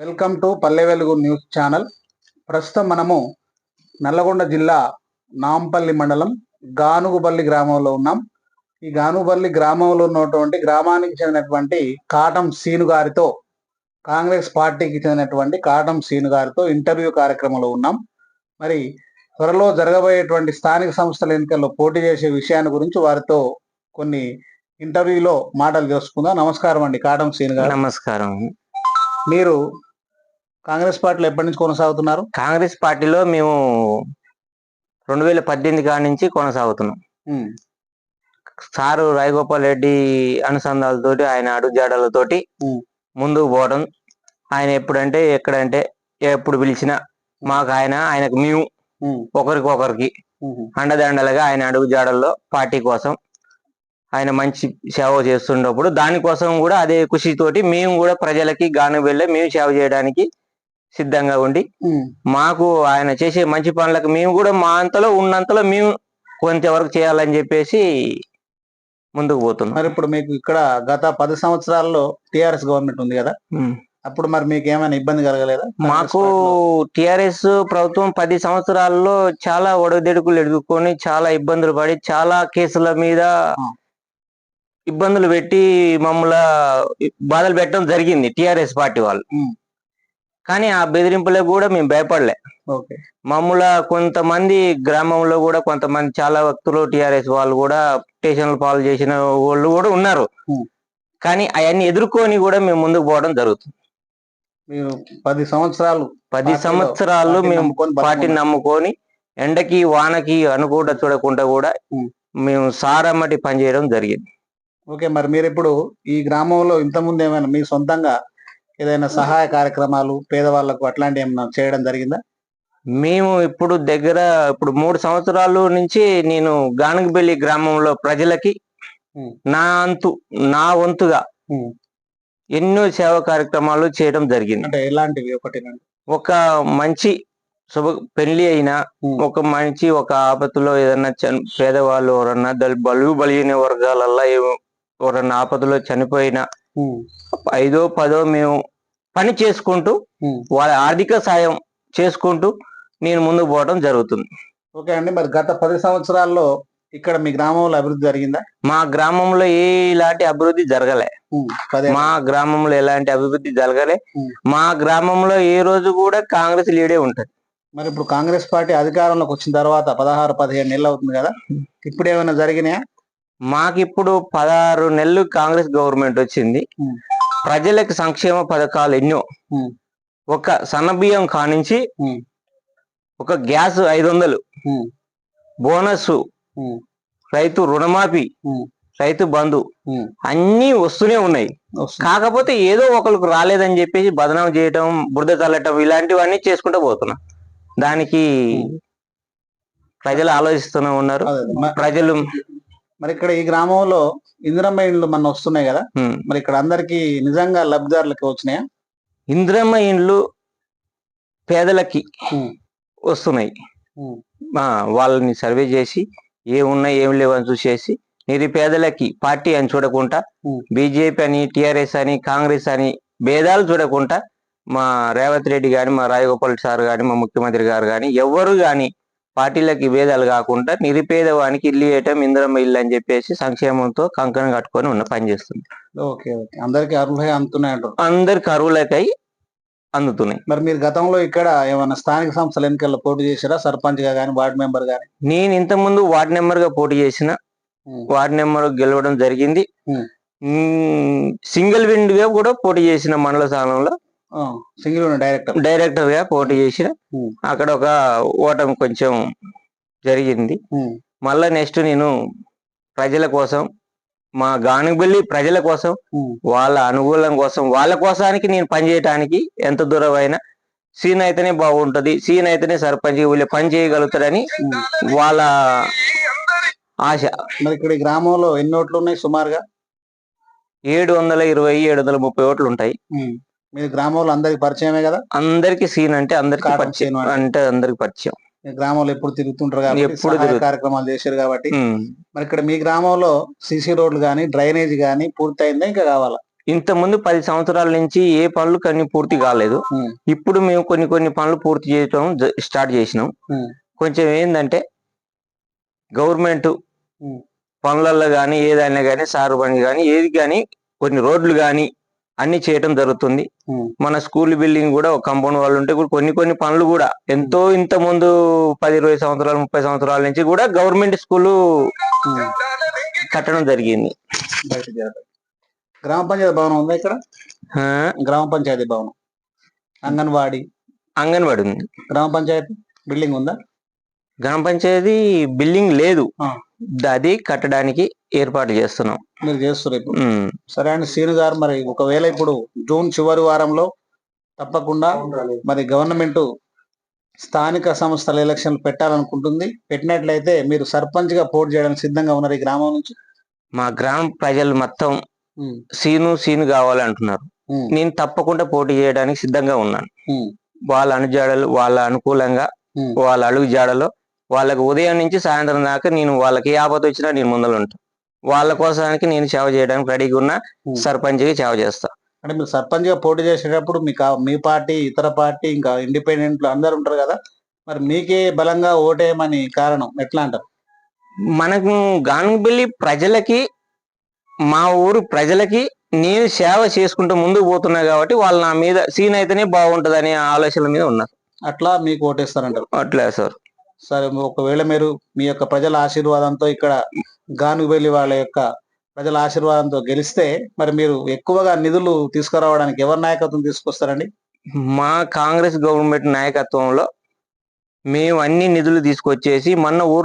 Welcome to Palle Velugu news channel. ప్రస్తుతం మనము నల్లగొండ జిల్లా నాంపల్లి మండలం గానుగుపల్లి గ్రామంలో ఉన్నాం. ఈ గానుగుపల్లి గ్రామంలో ఉన్నటువంటి గ్రామానికి చెందినటువంటి కాటం సీను గారితో కాంగ్రెస్ పార్టీకి చెందినటువంటి కాటం సీను గారితో ఇంటర్వ్యూ కార్యక్రమంలో ఉన్నాం. మరి త్వరలో జరగబోయేటువంటి స్థానిక సంస్థల ఎన్నికల్లో పోటీ చేసే విషయాన్ని గురించి వారితో కొన్ని ఇంటర్వ్యూలో మాటలు తెలుసుకుందాం. నమస్కారం అండి కాటం సీను గారు. నమస్కారం. మీరు కాంగ్రెస్ పార్టీలో ఎప్పటి నుంచి కొనసాగుతున్నారు? కాంగ్రెస్ పార్టీలో మేము రెండు వేల పద్దెనిమిది కాడి నుంచి కొనసాగుతున్నాం. సారు రాయగోపాల్ రెడ్డి అనుసంధానాలతోటి ఆయన అడుగుజాడలతోటి. ముందుకు పోవడం ఆయన ఎప్పుడంటే ఎక్కడంటే ఎప్పుడు పిలిచినా మాకు ఆయన ఆయనకు మేము ఒకరికి ఒకరికి అండదండలుగా ఆయన అడుగుజాడల్లో పార్టీ కోసం ఆయన మంచి సేవ చేస్తున్నప్పుడు దానికోసం కూడా అదే కృషితోటి మేము కూడా ప్రజలకి గాను వెళ్ళే మేము సేవ చేయడానికి సిద్ధంగా ఉండి. మాకు ఆయన చేసే మంచి పనులకు మేము కూడా మా అంతలో ఉన్నంతలో మేము కొంతవరకు చేయాలని చెప్పేసి ముందుకు పోతున్నాం మరి ఇప్పుడు మీకు ఇక్కడ గత పది సంవత్సరాల్లో టిఆర్ఎస్ గవర్నమెంట్ ఉంది కదా. అప్పుడు మరి మీకు ఏమైనా ఇబ్బంది కలగలేదా మాకు టిఆర్ఎస్ ప్రభుత్వం పది సంవత్సరాల్లో చాలా ఒడదెడుకులు ఎదుర్కొని చాలా ఇబ్బందులు పడి చాలా కేసుల మీద. ఇబ్బందులు పెట్టి మమ్మల్ని బాధలు పెట్టడం జరిగింది టిఆర్ఎస్ పార్టీ వాళ్ళు. కానీ ఆ బెదిరింపులకు కూడా మేము భయపడలే ఓకే మమ్మల కొంతమంది గ్రామంలో కూడా కొంతమంది చాలా వ్యక్తులు టిఆర్ఎస్ వాళ్ళు కూడా స్టేషన్లు పాలు చేసిన వాళ్ళు కూడా ఉన్నారు. కానీ అవన్నీ ఎదుర్కొని కూడా మేము ముందుకు పోవడం జరుగుతుంది మీరు పది సంవత్సరాలు పది సంవత్సరాలు మేము పార్టీని. నమ్ముకొని ఎండకి వానకి అనుకుంటా చూడకుండా కూడా. మేము సారమ్మటి పనిచేయడం జరిగింది ఓకే మరి మీరు ఇప్పుడు ఈ గ్రామంలో ఇంతకుముందు ఏమైనా మీ సొంతంగా ఏదైనా సహాయ కార్యక్రమాలు పేదవాళ్ళకు అట్లాంటి ఏమైనా చేయడం జరిగిందా మేము ఇప్పుడు దగ్గర ఇప్పుడు మూడు సంవత్సరాల నుంచి నేను గానగబెల్లి గ్రామంలో ప్రజలకి. నా అంతు నా వంతుగా. ఎన్నో సేవా కార్యక్రమాలు చేయడం జరిగింది అంటే ఎలాంటివి ఒకటి ఒక మంచి శుభ పెళ్ళి అయినా. ఒక మంచి ఒక ఆపత్తులో ఏదన్నా చని పేదవాళ్ళు ఎవరన్నా బలుగు బలిగిన వర్గాలల్లో ఎవరన్నా ఆపదలో చనిపోయిన ఐదో పదో మేము పని చేసుకుంటూ వాళ్ళ ఆర్థిక సాయం చేసుకుంటూ నేను ముందుకు పోవడం జరుగుతుంది. ఓకే అండి మరి గత పది సంవత్సరాల్లో ఇక్కడ మీ గ్రామంలో అభివృద్ధి జరిగిందా? మా గ్రామంలో ఏ ఇలాంటి అభివృద్ధి జరగలే. మా గ్రామంలో ఎలాంటి అభివృద్ధి జరగలే. మా గ్రామంలో ఏ రోజు కూడా కాంగ్రెస్ లీడే ఉంటది. మరి ఇప్పుడు కాంగ్రెస్ పార్టీ అధికారంలోకి వచ్చిన తర్వాత పదహారు పదిహేను నెలలు అవుతుంది కదా? ఇప్పుడు ఏమైనా జరిగినాయా? మాకు ఇప్పుడు పదహారు నెలలు కాంగ్రెస్ గవర్నమెంట్ వచ్చింది. ప్రజలకు సంక్షేమ పథకాలు ఎన్నో. ఒక సన్నబియ్యం కానించి. ఒక గ్యాస్ ఐదు వందలు. బోనస్. రైతు రుణమాఫీ. రైతు బంధు. అన్నీ వస్తూనే ఉన్నాయి. కాకపోతే ఏదో ఒకరికి రాలేదని చెప్పేసి బదనాం చేయటం బురద చల్లటం ఇలాంటివన్నీ చేసుకుంటూ పోతున్నాం దానికి ప్రజలు ఆలోచిస్తూనే ఉన్నారు ప్రజలు మరి ఇక్కడ ఈ గ్రామంలో ఇందిరమ్మ ఇండ్లు మన వస్తున్నాయి కదా? మరి ఇక్కడ అందరికి నిజంగా లబ్ధిదారులకి వచ్చినాయా? ఇంద్రమ్మ ఇండ్లు పేదలకి. వస్తున్నాయి. వాళ్ళని సర్వే చేసి ఏమున్నాయి ఏం లేవని చూసేసి నిరుపేదలకి పార్టీ అని చూడకుండా. బీజేపీ అని టిఆర్ఎస్ అని కాంగ్రెస్ అని భేదాలు చూడకుండా మా రేవంత్ రెడ్డి గాని మా రాజగోపాల్ సార్ గాని మా ముఖ్యమంత్రి గారు గాని ఎవరు గాని పార్టీలకి భేదాలు కాకుండా నిరుపేదవానికి ఇల్లు ఇవ్వటం ఇంద్రమ్మ ఇల్లు అని చెప్పేసి సంక్షేమంతో కంకణం కట్టుకొని ఉన్న పని చేస్తుంది. Okay okay. అందరికి అర్హులే అందుతున్నాయి అందరికి అరువులకై అందుతున్నాయి. మరి మీరు గతంలో ఇక్కడ ఏమైనా స్థానిక సంస్థల ఎన్నికల్లో పోటీ చేశారా? సర్పంచ్గా కానీ వార్డు మెంబర్ గానీ? నేను ఇంత ముందు వార్డు నెంబర్గా పోటీ చేసిన వార్డు నెంబర్ గెలవడం జరిగింది. సింగిల్ విండ్గా కూడా పోటీ చేసిన మండల స్థానంలో సింగిల్ డైరెక్టర్ డైరెక్టర్. గా పోటీ చేసిన. అక్కడ ఒక ఓటమి కొంచెం జరిగింది. మళ్ళా నెక్స్ట్ నేను ప్రజల కోసం మా గానుబెల్లి ప్రజల కోసం వాళ్ళ అనుకూలం కోసం వాళ్ళ కోసానికి నేను పనిచేయటానికి ఎంత దూరమైనా సీన్ అయితేనే బాగుంటది సీన్ అయితేనే సర్పంచ్ వీళ్ళు పని చేయగలుగుతారని వాళ్ళ ఆశ. మరి ఇక్కడ గ్రామంలో ఎన్ని ఓట్లు ఉన్నాయి సుమారుగా? ఏడు వందల ఇరవై ఏడు వందల ముప్పై ఓట్లు ఉంటాయి. మీరు గ్రామంలో అందరికి పరిచయమే కదా? అందరికి సీన్ అంటే అందరికి పరిచయం. అంటే. అందరికి పరిచయం. మీ గ్రామంలో ఎప్పుడు తిరుగుతుంటారు కాబట్టి ఎప్పుడు సహాయ కార్యక్రమాలు చేశారు కాబట్టి. ఉమ్. మరి ఇక్కడ మీ గ్రామంలో సిసి రోడ్లు కానీ డ్రైనేజ్ కానీ పూర్తయిందా ఇంకా కావాలా? ఇంత ముందు పది సంవత్సరాల నుంచి ఏ పనులు కొన్ని పూర్తి కాలేదు. ఉమ్, ఇప్పుడు మేము కొన్ని కొన్ని పనులు పూర్తి చేయటం జ- స్టార్ట్ చేసినాం. ఉమ్, కొంచెం ఏంటంటే గవర్నమెంట్ ఉమ్, పనులలో కానీ ఏదైనా కానీ సారు పని కానీ ఏది కానీ కొన్ని రోడ్లు కానీ అన్ని చేయటం జరుగుతుంది. మన స్కూల్ బిల్డింగ్ కూడా ఒక కాంపౌండ్ వాళ్ళు ఉంటే కూడా కొన్ని కొన్ని పనులు కూడా ఎంతో ఇంత ముందు పది ఇరవై సంవత్సరాలు ముప్పై సంవత్సరాల నుంచి కూడా గవర్నమెంట్ స్కూల్. కట్టడం జరిగింది. గ్రామ పంచాయతీ భవనం ఉందా ఇక్కడ? గ్రామ పంచాయతీ భవనం. అంగన్వాడి. అంగన్వాడి ఉంది. గ్రామ పంచాయతీ బిల్డింగ్ ఉందా? గ్రామ పంచాయతీ బిల్డింగ్ లేదు. అది కట్టడానికి ఏర్పాటు చేస్తున్నాం. మీరు చేస్తారు ఇప్పుడు. సరే అండి శ్రీను గారు మరి ఒకవేళ ఇప్పుడు జూన్ చివరి వారంలో తప్పకుండా మరి గవర్నమెంట్ స్థానిక సంస్థల ఎలక్షన్లు పెట్టాలనుకుంటుంది. పెట్టినట్లయితే మీరు సర్పంచ్గా పోటీ చేయడానికి సిద్ధంగా ఉన్నారు ఈ గ్రామం నుంచి? మా గ్రామ ప్రజలు మొత్తం సీను సీను కావాలంటున్నారు. నేను తప్పకుండా పోటీ చేయడానికి సిద్ధంగా ఉన్నాను. వాళ్ళ అనుజాడలు వాళ్ళ అనుకూలంగా. వాళ్ళ అడుగు జాడలో వాళ్ళకి ఉదయం నుంచి సాయంత్రం దాకా నేను వాళ్ళకి ఏ ఆపద వచ్చినా నేను ముందర ఉంటా. వాళ్ళ కోసానికి నేను సేవ చేయడానికి రెడీగా ఉన్నా. సర్పంచ్కి సేవ చేస్తా. అంటే మీరు సర్పంచ్గా పోటీ చేసేటప్పుడు మీకు మీ పార్టీ ఇతర పార్టీ ఇంకా ఇండిపెండెంట్లు అందరు ఉంటారు కదా మరి మీకే బలంగా ఓటేయమని కారణం ఎట్లా అంటారు? మనకు గానుగుబెల్లి ప్రజలకి మా ఊరు ప్రజలకి నేను సేవ చేసుకుంటూ ముందుకు పోతున్నా కాబట్టి వాళ్ళు నా మీద సీన్ అయితేనే బాగుంటది అనే ఆలోచనల మీద ఉన్నారు. అట్లా మీకు ఓటేస్తారంటారు. అట్లే సార్. సరే ఒకవేళ మీరు మీ యొక్క ప్రజల ఆశీర్వాదంతో ఇక్కడ గానుగుబెల్లి వాళ్ళ యొక్క ప్రజల ఆశీర్వాదంతో గెలిస్తే మరి మీరు ఎక్కువగా నిధులు తీసుకురావడానికి ఎవరి నాయకత్వం తీసుకొస్తారండి? మా కాంగ్రెస్ గవర్నమెంట్ నాయకత్వంలో మేము అన్ని నిధులు తీసుకొచ్చేసి మన ఊర్లో